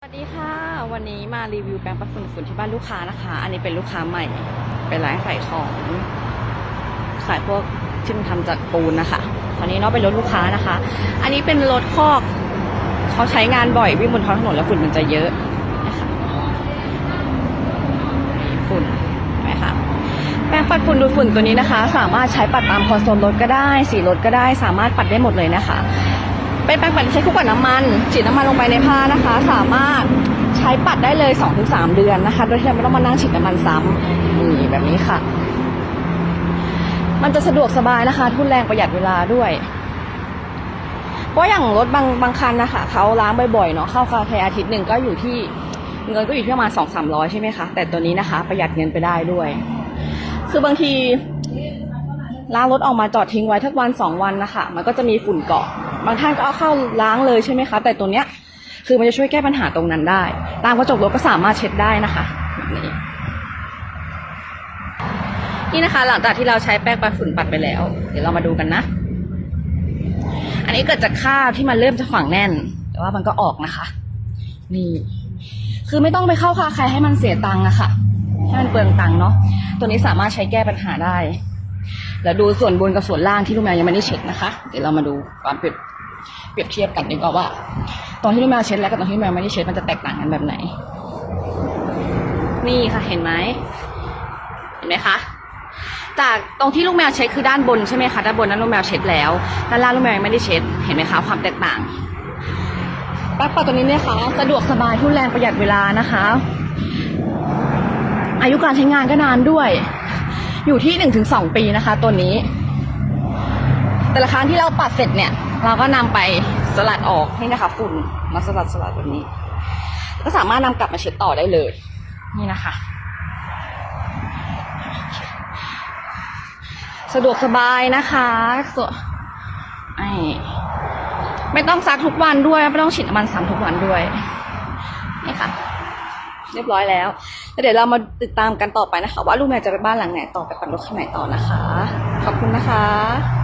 สวัสดีค่ะ วันนี้มารีวิวแปรงปัดฝุ่นฝุ่นที่บ้านลูกค้านะคะ อันนี้เป็นลูกค้าใหม่ เป็นร้านขายของขายพวกที่มันทำจากปูนนะคะตอนนี้เนาะเป็นรถลูกค้านะคะ อันนี้เป็นรถคอกเขาใช้งานบ่อยวิ่งบนท้องถนนแล้วฝุ่นมันจะเยอะนะคะฝุ่นนไหมคะแปรงปัดฝุ่นดูดฝุ่นตัวนี้นะคะ สามารถใช้ปัดตามคอนโซลรถก็ได้ สีรถก็ได้ สามารถปัดได้หมดเลยนะคะ เป็นแปรงปัดใช้คู่กับน้ำมันฉีดน้ำมันลงไปในผ้านะคะ สามารถใช้ปัดได้เลย 2-3 เดือนนะคะ โดยที่เราไม่ต้องมานั่งฉีดน้ำมันซ้ำนี่แบบนี้ค่ะ มันจะสะดวกสบายนะคะ ทุนแรงประหยัดเวลาด้วย เพราะอย่างรถบางบางคันนะคะเขาล้างบ่อยๆเนาะเข้าคาเฟ่อาทิตย์หนึ่งก็อยู่ที่เงินก็อยู่ที่ประมาณสองสามร้อยใช่ไหมคะ แต่ตัวนี้นะคะ ประหยัดเงินไปได้ด้วย คือบางทีล้างรถออกมาจอดทิ้งไว้ทักวันสองวันนะคะ มันก็จะมีฝุ่นเกาะ บางท่านก็เอาเข้าล้างเลยใช่ไหมคะ แต่ตัวเนี้ยคือมันจะช่วยแก้ปัญหาตรงนั้นได้ ตามกระจกรถก็สามารถเช็ดได้นะคะแบบนี้นี่นะคะ หลังจากที่เราใช้แป้งปัดฝุ่นปัดไปแล้ว เดี๋ยวเรามาดูกันนะ อันนี้เกิดจากคราที่มันเริ่มจะฝังแน่น แต่ว่ามันก็ออกนะคะ นี่ คือไม่ต้องไปเข้าคาใครให้มันเสียตังค์อะค่ะให้มันเปลืองตังค์เนาะตัวนี้สามารถใช้แก้ปัญหาได้แล้วดูส่วนบนกับส่วนล่างที่ลูกแมวยังไม่ได้เช็ดนะคะ เดี๋ยวเรามาดูความเปรีย เปรียบเทียบกันดีกว่าว่า ตอนที่ลูกแมวเช็ดแล้วกับตอนที่ลูกแมวไม่ได้เช็ดมันจะแตกต่างกันแบบไหน นี่ค่ะเห็นไหมเห็นไหมคะจากตรงที่ลูกแมวเช็ดคือด้านบนใช่ไหมคะด้านบนนั้นลูกแมวเช็ดแล้วด้านล่างลูกแมวยังไม่ได้เช็ดเห็นไหมคะความแตกต่างแป๊บเป่าตัวนี้เนี่ยค่ะสะดวกสบายทุนแรงประหยัดเวลานะคะ อายุการใช้งานก็นานด้วย อยู่ที่หนึ่งถึงสองปีนะคะ ตัวนี้ แต่ละครั้งที่เราปัดเสร็จเนี่ย เราก็นำไปสลัดออกนี่นะคะ ฝุ่นมาสลัดสลัดแบบนี้ ก็สามารถนำกลับมาเช็ดต่อได้เลย นี่นะคะ สะดวกสบายนะคะส่วนไอไม่ต้องซักทุกวันด้วย ไม่ต้องฉีดน้ำมันซ้ำทุกวันด้วย นี่ค่ะ เรียบร้อยแล้วแล้วเดี๋ยวเรามาติดตามกันต่อไปนะคะ ว่าลูกแมวจะไปบ้านหลังไหนต่อไปปั่นรถคันไหนต่อนะคะ ขอบคุณนะคะ